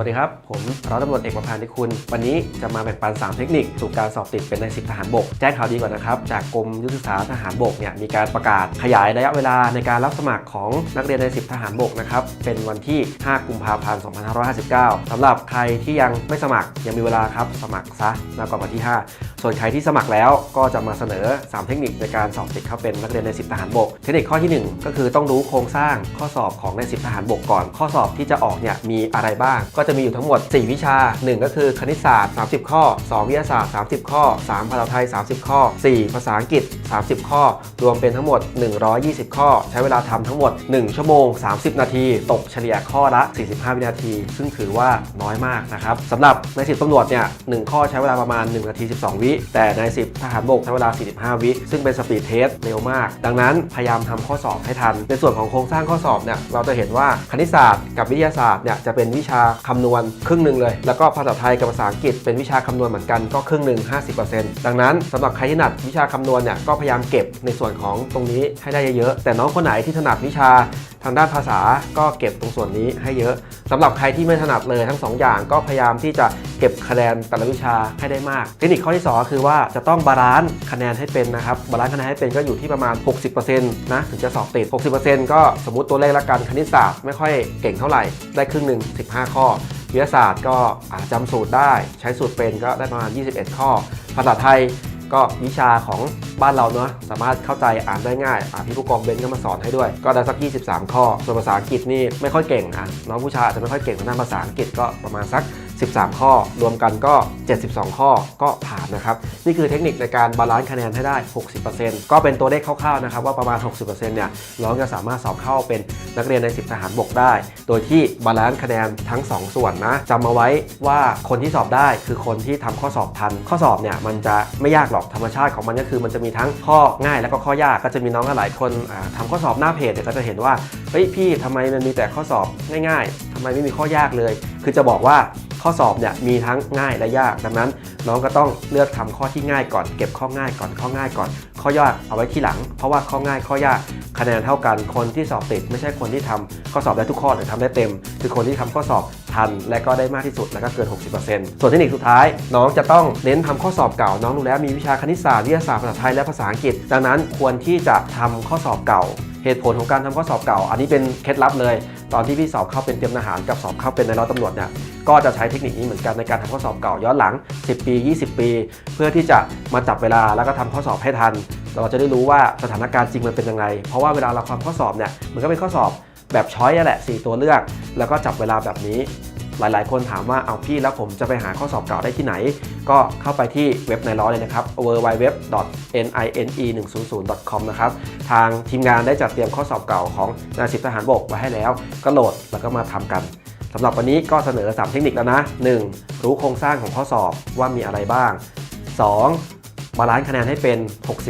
วัสดีครับ ผมร้อยตำรวจเอกประพานิคุณ วันนี้จะมาแบ่งปัน 3 เทคนิคสู่การสอบติดเป็นนายสิบทหารบก แจ้งข่าวดีก่อนนะครับ จากกรมยุทธศาสตร์ทหารบกเนี่ยมีการประกาศขยายระยะเวลาในการรับสมัครของนักเรียนในสิบทหารบกนะครับเป็นวันที่ 5 กุมภาพันธ์ 2559สำหรับใครที่ยังไม่สมัครยังมีเวลาครับสมัครซะมากกว่าวันที่ 5 ส่วนใครที่สมัครแล้วก็จะมาเสนอ 3 เทคนิคในการสอบติดเข้าเป็นนักเรียนในสิบทหารบก เทคนิคข้อทีหนึ่1 ก็คือต้องรู้โครงสร้างข้อสอบของในสิบทหารบกก่อน ข้อสอบที่จะออกเนี่ยมีอะไรบ้าง ก็จะมีอยู่ทั้งหมด 4 วิชา 1 ก็คือคณิตศาสตร์ 30 ข้อ 2 วิทยาศาสตร์ 30 ข้อ 3 ภาษาไทย 30 ข้อ 4 ภาษาอังกฤษ 30 ข้อ รวมเป็นทั้งหมด 120 ข้อ ใช้เวลาทำทั้งหมด 1 ชั่วโมง 30 นาที ตกเฉลี่ยข้อละ 45 วินาที ซึ่งถือว่าน้อยมากนะครับสำหรับในสิบตำรวจเนี่ยหนึ่งข้อใช้เวลาประมาณ1นาที 12 วิแต่ในสิบทหารบกใช้เวลา 45 วิ ซึ่งเป็นสปีดเทสเร็วมาก ดังนั้นพยายามทำข้อสอบให้ทัน ในส่วนของโครงสร้างข้อสอบเนี่ยเราจะเห็นว่าคณิตศาสตร์กับวิทยาศาสตร์เนี่ยจะเป็นวิชาคำนวณครึ่งหนึ่งเลย แล้วก็ภาษาไทยกับภาษาอังกฤษเป็นวิชาคำนวณเหมือนกันก็ครึ่งหนึ่ง50%ดังนั้นสำหรับใครที่ถนัดวิชาคำนวณเนี่ยก็พยายามเก็บในส่วนของตรงนี้ให้ได้เยอะๆแต่น้องคนไหนที่ถนัดวิชาทางด้านภาษาก็เก็บตรงส่วนนี้ให้เยอะสำหรับใครที่ไม่ถนัดเลยทั้งสองอย่างก็พยายามที่จะเก็บคะแนนแต่ละวิชาให้ได้มาก เทคนิคข้อที่ 2 คือว่าจะต้องบาลานซ์คะแนนให้เป็นนะครับบาลานซ์คะแนนให้เป็นก็อยู่ที่ประมาณ 60%นะถึงจะสอบติด 60%ก็สมมติตัวเลขละกันคณิตศาสตร์ไม่ค่อยเก่งเท่าไหร่ได้ครึ่งหนึ่ง15 ข้อวิทยาศาสตร์ก็อ่าจำสูตรได้ ใช้สูตรเป็นก็ได้ประมาณ 21 ข้อ ภาษาไทย ก็วิชาของบ้านเราเนาะสามารถเข้าใจอ่านได้ง่ายอ่าพี่ผู้กองเบนก็มาสอนให้ด้วย ก็ได้สัก 23 ข้อ ส่วนภาษาอังกฤษนี่ไม่ค่อยเก่งอะน้องผู้ชายอาจจะไม่ค่อยเก่งทางด้านภาษาอังกฤษก็ประมาณสัก 13 ข้อ รวมกันก็ 72 ข้อก็ผ่านนะครับ นี่คือเทคนิคในการบาลานซ์คะแนนให้ได้ 60%ก็เป็นตัวเลขคร่าวๆนะครับว่าประมาณ 60%เนี่ยน้องจะสามารถสอบเข้าเป็นนักเรียนใน 10 ทหารบกได้ โดยที่บาลานซ์คะแนนทั้ง 2 ส่วนนะจำเอาไว้ว่าคนที่สอบได้คือคนที่ทำข้อสอบทัน ข้อสอบเนี่ยมันจะไม่ยากหรอกธรรมชาติของมันก็คือมันจะมีทั้งข้อง่ายและก็ข้อยากก็จะมีน้องหลายคนอ่าทำข้อสอบหน้าเพจเนี่ยก็จะเห็นว่าเฮ้ยพี่ทำไมมันมีแต่ข้อสอบง่าย ๆทำไมไม่มีข้อยากเลย คือจะบอกว่า ข้อสอบเนี่ยมีทั้งง่ายและยาก ดังนั้น น้องก็ต้องเลือกทำข้อที่ง่ายก่อน เก็บข้อง่ายก่อนข้อง่ายก่อน ข้อยากเอาไว้ที่หลัง เพราะว่าข้อง่ายข้อยากคะแนนเท่ากันคนที่สอบติด ไม่ใช่คนที่ทำข้อสอบได้ทุกข้อหรือทำได้เต็ม คือคนที่ทำข้อสอบทันและก็ได้มากที่สุดแล้วก็เกิน 60%ส่วนเทคนิคสุดท้าย น้องจะต้องเน้นทำข้อสอบเก่า น้องรู้แล้วมีวิชาคณิตศาสตร์วิทยาศาสตร์ภาษาไทยและภาษาอังกฤษ ดังนั้นควรที่จะทำข้อสอบเก่า เหตุผลของการทำข้อสอบเก่า อันนี้เป็นเคล็ดลับเลย ตอนที่พี่สอบเข้าเป็นเตรียมทหารกับสอบเข้าเป็นในายร้อยตำรวจเนี่ยก็จะใช้เทคนิคนี้เหมือนกันในการทำข้อสอบเก่าย้อนหลัง 10 ปี 20 ปี เพื่อที่จะมาจับเวลาแล้วก็ทำข้อสอบให้ทัน เราจะได้รู้ว่าสถานการณ์จริงมันเป็นยังไง เพราะว่าเวลาเราความข้อสอบเนี่ยมันก็เป็นข้อสอบแบบช้อยนั่แหละ 4 ตัวเลือก แล้วก็จับเวลาแบบนี้ หลายๆ คนถามว่าเอาพี่แล้วผมจะไปหาข้อสอบเก่าได้ที่ไหน ก็เข้าไปที่เว็บในร้อยเลยนะครับ www.nine100.com นะครับทางทีมงานได้จัดเตรียมข้อสอบเก่าของนายสิบทหารบกไว้ให้แล้ว ก็โหลดแล้วก็มาทำกันสำหรับวันนี้ก็เสนอ 3 เทคนิคแล้วนะ 1. รู้โครงสร้างของข้อสอบว่ามีอะไรบ้าง 2. บาลานซ์คะแนนให้เป็น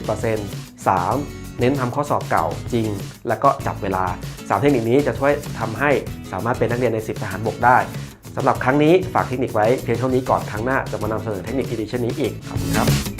60% 3. เน้นทำข้อสอบเก่าจริง แล้วก็จับเวลา 3 เทคนิคนี้จะช่วยทำให้สามารถเป็นนักเรียนใน 10 ทหารบกได้ สำหรับครั้งนี้ฝากเทคนิคไว้เพียงเท่านี้ก่อนครั้งหน้าจะมานำเสนอเทคนิคดีๆเช่นนี้อีกขอบคุณครับ